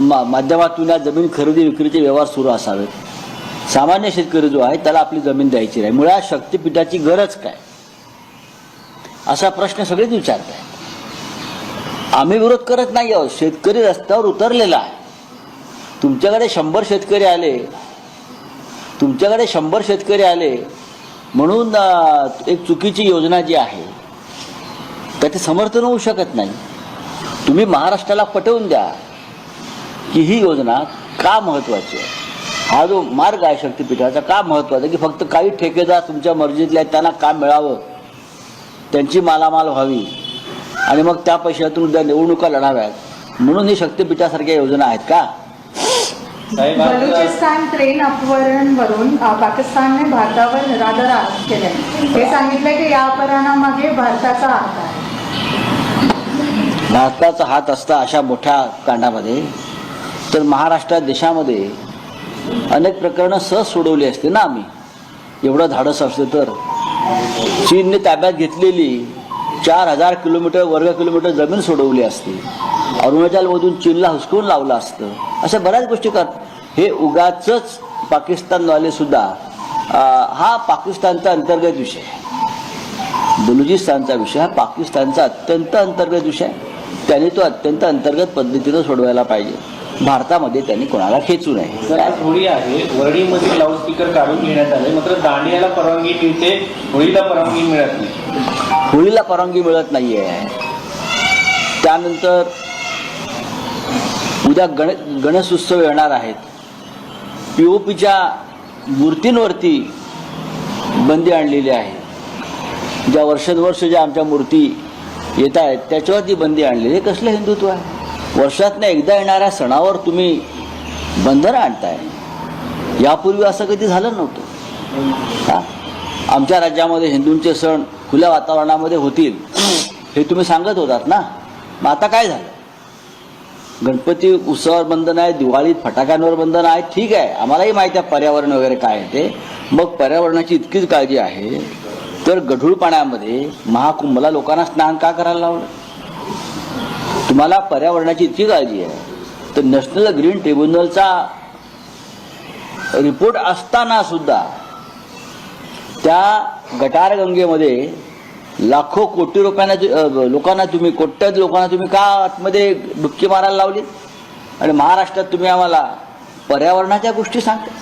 मा माध्यमातून या जमीन खरेदी विक्रीचे व्यवहार सुरू असावेत. सामान्य शेतकरी जो आहे त्याला आपली जमीन द्यायची नाही. मुळात शक्तीपीठाची गरज काय? असा प्रश्न सगळेच विचारत आहे आम्ही विरोध करत नाही आहोत. शेतकरी रस्त्यावर उतरलेला आहे. तुमच्याकडे शंभर शेतकरी आले. तुमच्याकडे शंभर शेतकरी आले. म्हणून एक चुकीची योजना जी आहे त्याचे समर्थन होऊ शकत नाही. तुम्ही महाराष्ट्राला पटवून द्या. की ही योजना का महत्वाची आहे? हा जो मार्ग आहे शक्तीपीठाचा का महत्त्वाचा आहे? की फक्त काही ठेकेदार तुमच्या मर्जीतले आहेत त्यांना काम मिळावं त्यांची मालामाल व्हावी आणि मग त्या पैशातून उद्या निवडणुका लढाव्यात म्हणून ही शक्तीपीठासारख्या योजना आहेत का? बलुचिस्तान ट्रेन अपहरणवरून पाकिस्तानने भारतावर निराधार आरोप केले. हे सांगितलं की या अपहरणामागे भारताचा हात आहे. भारताचा हात असता अशा मोठ्या कांडामध्ये तर महाराष्ट्रात देशामध्ये अनेक प्रकरणं सहज सोडवली असते ना आम्ही. एवढं धाडस असतं तर. चीनने ताब्यात घेतलेली चार हजार किलोमीटर वर्ग किलोमीटर जमीन सोडवली असते. अरुणाचलमधून चीनला हुसकून लावलं असतं. अशा बऱ्याच गोष्टी करत हे उगाच पाकिस्तानवाले सुद्धा हा पाकिस्तानचा अंतर्गत विषय बलुजिस्तानचा बलुचिस्तानचा विषय हा पाकिस्तानचा अत्यंत अंतर्गत विषय त्याने तो अत्यंत अंतर्गत पद्धतीनं सोडवायला पाहिजे. भारतामध्ये त्यांनी कोणाला खेचू नये. आज होळी आहे. वरळीमध्ये लाऊडस्पीकर काढून घेण्यात आले मात्र दांडियाला परवानगी मिळते होळीला परवानगी मिळत नाही. होळीला परवानगी मिळत नाहीये. त्यानंतर उद्या गण गणेश उत्सव येणार आहेत. पी ओ पीच्या मूर्तींवरती बंदी आणलेली आहे. ज्या वर्षानुवर्ष ज्या आमच्या मूर्ती येत आहेत त्याच्यावरती बंदी आणलेली कसलं हिंदुत्व आहे? वर्षातनं एकदा येणाऱ्या सणावर तुम्ही बंधनं आणताय. यापूर्वी असं कधी झालं नव्हतं. हा? आमच्या राज्यामध्ये हिंदूंचे सण खुल्या वातावरणामध्ये होतील हे तुम्ही सांगत होतात ना? मग आता काय झालं? गणपती उत्सवावर बंधन आहे दिवाळीत फटाक्यांवर बंधन आहे ठीक आहे. आम्हालाही माहिती आहे पर्यावरण वगैरे काय आहे ते. मग पर्यावरणाची इतकीच काळजी आहे तर गढूळ पाण्यामध्ये महाकुंभला लोकांना स्नान का करायला लावलं? तुम्हाला पर्यावरणाची इतकी काळजी आहे. तर नॅशनल ग्रीन ट्रिब्युनलचा रिपोर्ट असताना सुद्धा त्या गटारगंगेमध्ये लाखो कोटी रुपयांना लोकांना तुम्ही कोट्यात लोकांना तुम्ही का आतमध्ये डुबकी मारायला लावली? आणि महाराष्ट्रात तुम्ही आम्हाला पर्यावरणाच्या गोष्टी सांगता